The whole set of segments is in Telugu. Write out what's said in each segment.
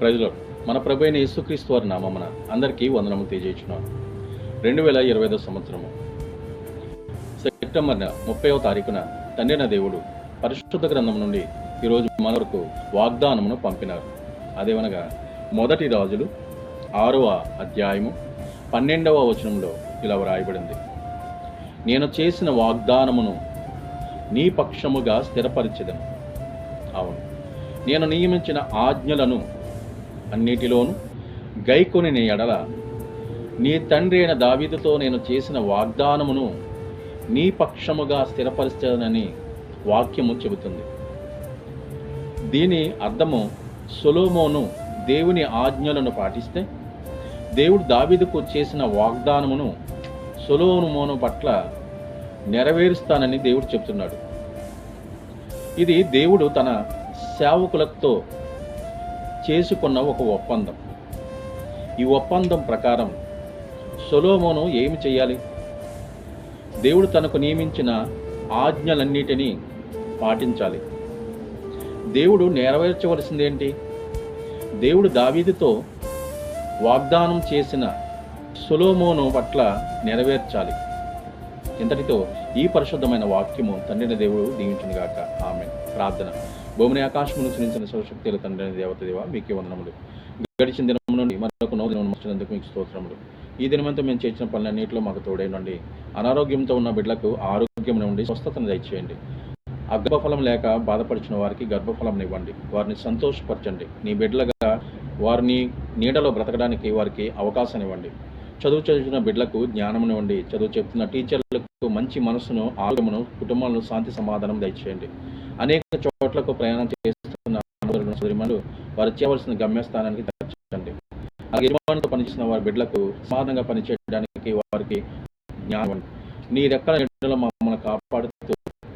ప్రజలు మన ప్రభు అయిన యేసుక్రీస్తు వారి నామమున అందరికీ వందనము తెలియజేస్తున్నాను రెండు వేల ఇరవై ఐదో సంవత్సరము. సెప్టెంబర్ ముప్పైవ తారీఖున తండ్రిన దేవుడు పరిశుద్ధ గ్రంథం నుండి ఈరోజు మన వరకు వాగ్దానమును పంపినారు. అదేమనగా మొదటి రాజులు ఆరవ అధ్యాయము పన్నెండవ వచనంలో ఇలా వ్రాయబడింది. నేను చేసిన వాగ్దానమును నీ పక్షముగా స్థిరపరిచదను. అవును. నేను నియమించిన ఆజ్ఞలను అన్నిటిలోనూ గైకొని నీ ఎడల నీ తండ్రి అయిన దావీదుతో నేను చేసిన వాగ్దానమును నీ పక్షముగా స్థిరపరిచానని వాక్యము చెబుతుంది. దీని అర్థము సొలోమోను దేవుని ఆజ్ఞలను పాటిస్తే దేవుడు దావీదుకు చేసిన వాగ్దానమును సొలోమోను పట్ల నెరవేరుస్తానని దేవుడు చెప్తున్నాడు ఇది దేవుడు తన సేవకులతో చేసుకున్న ఒక ఒప్పందం. ఈ ఒప్పందం ప్రకారం సొలోమోను ఏమి చేయాలి? దేవుడు తనకు నియమించిన ఆజ్ఞలన్నిటినీ పాటించాలి. దేవుడు నెరవేర్చవలసిందేంటి? దేవుడు దావీదితో వాగ్దానం చేసిన సొలోమోను పట్ల నెరవేర్చాలి. ఇంతటితో ఈ పరిశుద్ధమైన వాక్యము తండ్రిని దేవుడు దీవించును ఆమె ప్రార్థన. భూమిని ఆకాశమును సృజించిన సర్వశక్తుల తండ్రి దేవత దేవ మీకే వందనములు. గడిచిన దినం నుండి మరొక నవ దినం వచ్చినందుకు మీకు స్తోత్రములు. ఈ దినమంతా మేము చేసిన పనులన్నింటిలో మాకు తోడైనండి. అనారోగ్యంతో ఉన్న బిడ్డలకు ఆరోగ్యం నుండి స్వస్థతను దయచేయండి. ఆ గర్భఫలం లేక బాధపడిచిన వారికి గర్భఫలం ఇవ్వండి. వారిని సంతోషపరచండి. నీ బిడ్డలుగా వారిని నీడలో బ్రతకడానికి వారికి అవకాశం ఇవ్వండి. చదువు చదువుతున్న బిడ్డలకు జ్ఞానమునివ్వండి చదువు చెప్తున్న టీచర్లకు మంచి మనసును ఆరోగ్యమును కుటుంబాలను శాంతి సమాధానం దయచేయండి. అనేక చోట్లకు ప్రయాణం చేస్తున్న సోదరిమణులు వారు చేయవలసిన గమ్యస్థానానికి తెచ్చండి ఆ యజమానితో పనిచేసిన వారి బిడ్డలకు సమానంగా పనిచేయడానికి వారికి జ్ఞానం నీ రెక్కల నీడలో మమ్మల్ని కాపాడుతూ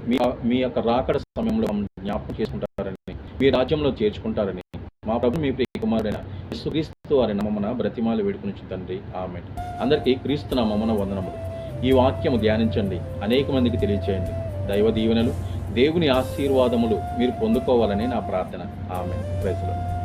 మీ మీ యొక్క రాకడ సమయంలో మమ్మల్ని జ్ఞాపకం చేసుకుంటారని మీ రాజ్యంలో చేర్చుకుంటారని మా ప్రభు మీ ప్రియ కుమారుడైన క్రీస్తు వారి నమ్మన బ్రతిమాలు వేడుకుని తండ్రి. ఆమె అందరికీ క్రీస్తు నామమున వందనములు. ఈ వాక్యము ధ్యానించండి. అనేక మందికి తెలియచేయండి. దైవ దీవెనలు దేవుని ఆశీర్వాదములు మీరు పొందుకోవాలని నా ప్రార్థన. ఆమె ప్రజలు